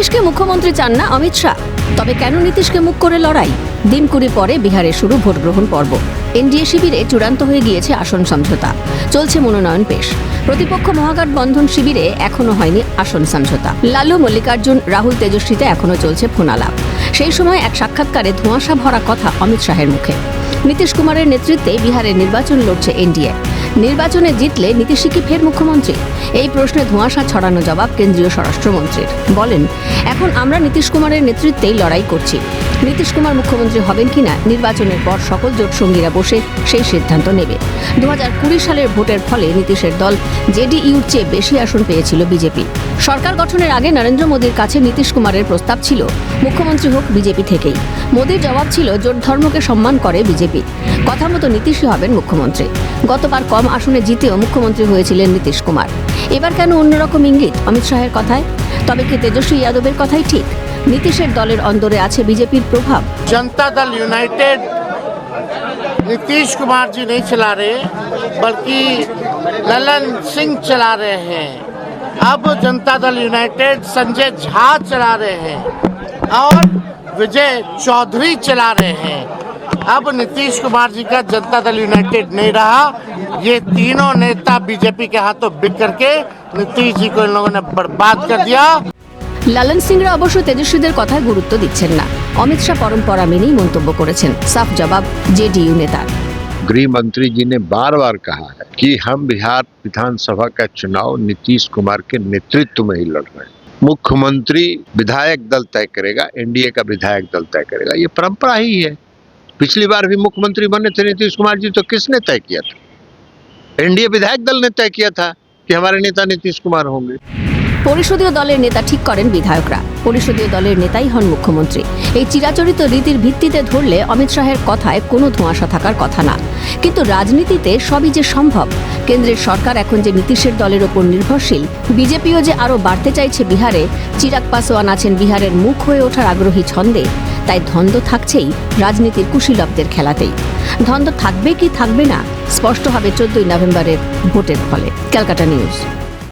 নীতিশকে মুখ্যমন্ত্রী চান না অমিত শাহ। তবে কেন নীতিশকে মুখ করে লড়াই? দিন কুড়ি পরে বিহারে শুরু ভোট গ্রহণ পর্ব। এনডিএ শিবিরে চূড়ান্ত হয়ে গিয়েছে আসন সমঝোতা। চলছে মনোনয়ন পেশ। প্রতিপক্ষ মহাগঠবন্ধন শিবিরে এখনও হয়নি আসন সমঝোতা। লালু মল্লিকার্জুন, রাহুল তেজস্বীতে এখনও চলছে ফোনালাপ সেই সময় এক সাক্ষাৎকারে ধোঁয়াশা ভরা কথা অমিত শাহের মুখে। নীতিশ কুমারের নেতৃত্বে বিহারে নির্বাচন লড়ছে এনডিএ। নির্বাচনে জিতলে নীতিশই কি ফের মুখ্যমন্ত্রী। এই প্রশ্নে ধোঁয়াশা ছড়ানো জবাব কেন্দ্রীয় স্বরাষ্ট্রমন্ত্রীর। বলেন, এখন আমরা নীতিশ কুমারের নেতৃত্বেই লড়াই করছি। নীতিশ কুমার মুখ্যমন্ত্রী হবেন কিনা, নির্বাচনের পর সকল জোট সঙ্গীরা বসে সেই সিদ্ধান্ত নেবে। দু হাজার কুড়ি সালের ভোটের ফলে নীতিশের দল জেডিইউর চেয়ে বেশি আসন পেয়েছিল বিজেপি। সরকার গঠনের আগে নরেন্দ্র মোদীর কাছে নীতিশ কুমারের প্রস্তাব ছিল, মুখ্যমন্ত্রী হোক বিজেপি থেকেই। মোদীর জবাব ছিল, জোট ধর্মকে সম্মান করে বিজেপি। কথা মতো নীতিশই হবেন মুখ্যমন্ত্রী গতবার কম আসনে জিতেও মুখ্যমন্ত্রী হয়েছিলেন নীতিশ কুমার এবার কেন অন্যরকম ইঙ্গিত অমিত শাহের কথায় তবে কি তেজস্বী যাদবের কথাই ঠিক নীতিশের দলের অন্দরে আছে বিজেপির প্রভাব जनता दल यूनाइटेड नीतीश कुमार जी नहीं चला रहे बल्कि ललन सिंह चला रहे हैं अब जनता दल यूनाइटेड संजय झा चला रहे हैं और विजय चौधरी चला रहे हैं अब नीतीश कुमार जी का जनता दल यूनाइटेड नहीं रहा ये तीनों नेता बीजेपी के हाथों बिक करके नीतीश जी को इन लोगों ने बर्बाद कर दिया লালন সিংরা অবশ্য তেজস্বীদের কথায় গুরুত্ব দিচ্ছেন না অমিত শাহ পরম্পরা মেনেই মন্তব্য করেছেন সাফ জবাব জেডিইউ নেতার गृह मंत्री जी ने बार बार कहा है कि हम बिहार विधानसभा का चुनाव नीतीश कुमार के नेतृत्व में ही लड़ रहे हैं मुख्यमंत्री विधायक दल तय करेगा एनडीए का विधायक दल तय करेगा ये परंपरा ही है पिछली बार भी मुख्यमंत्री बने थे नीतीश कुमार जी तो किसने तय किया था एनडीए विधायक दल ने तय किया था कि हमारे नेता नीतीश कुमार होंगे পরিষদীয় দলের নেতা ঠিক করেন বিধায়করা পরিষদীয় দলের নেতাই হন মুখ্যমন্ত্রী এই চিরাচরিত রীতির ভিত্তিতে ধরলে অমিত শাহের কথায় কোনো ধোঁয়াশা থাকার কথা না কিন্তু রাজনীতিতে সবই যে সম্ভব কেন্দ্রের সরকার এখন যে নীতিশের দলের ওপর নির্ভরশীল বিজেপিও যে আরও বাড়তে চাইছে বিহারে চিরাগ পাসওয়ান আছেন বিহারের মুখ হয়ে ওঠার আগ্রহী ছন্দে তাই ধন্দ থাকছেই রাজনীতির কুশীলবদের খেলাতেই। ধন্দ থাকবে কি থাকবে না স্পষ্ট হবে চোদ্দই নভেম্বরের ভোটের ফলে। ক্যালকাটা নিউজ।